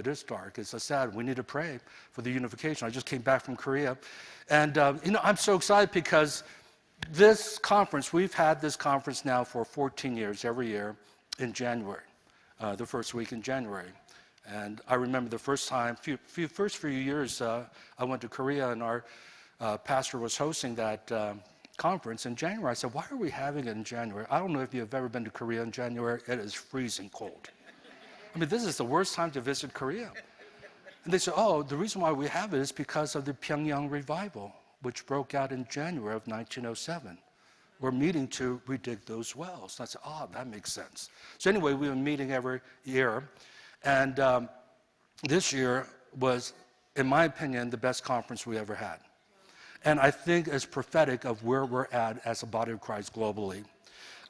it is dark. It's sad. We need to pray for the unification. I just came back from Korea. And, uh, you know, I'm so excited because this conference, we've had this conference now for 14 years, every year in January, uh, the first week in January. And I remember the first time, few, few, first few years, uh, I went to Korea and our uh, pastor was hosting that um, conference in January. I said, Why are we having it in January? I don't know if you've ever been to Korea in January, it is freezing cold. I mean, this is the worst time to visit Korea. And they said, Oh, the reason why we have it is because of the Pyongyang revival, which broke out in January of 1907. We're meeting to redig those wells. And I said, Oh, that makes sense. So, anyway, we've been meeting every year. And um, this year was, in my opinion, the best conference we ever had. And I think it's prophetic of where we're at as a body of Christ globally.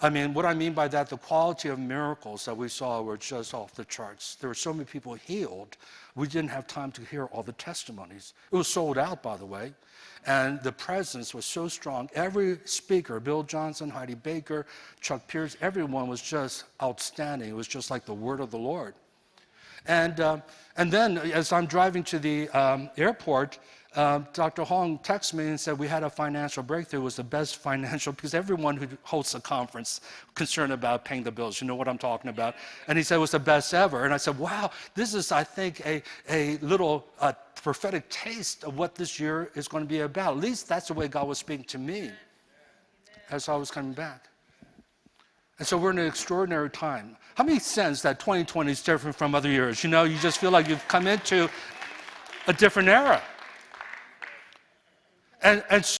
I mean, what I mean by that, the quality of miracles that we saw were just off the charts. There were so many people healed, we didn't have time to hear all the testimonies. It was sold out, by the way. And the presence was so strong. Every speaker, Bill Johnson, Heidi Baker, Chuck Pierce, everyone was just outstanding. It was just like the word of the Lord. And, um, and then as I'm driving to the um, airport, um, Dr. Hong texted me and said we had a financial breakthrough. It was the best financial because everyone who hosts a conference concerned about paying the bills. You know what I'm talking about? And he said it was the best ever. And I said, wow, this is, I think, a, a little uh, prophetic taste of what this year is going to be about. At least that's the way God was speaking to me as I was coming back. And so we're in an extraordinary time. How many sense that 2020 is different from other years? You know, you just feel like you've come into a different era. And, and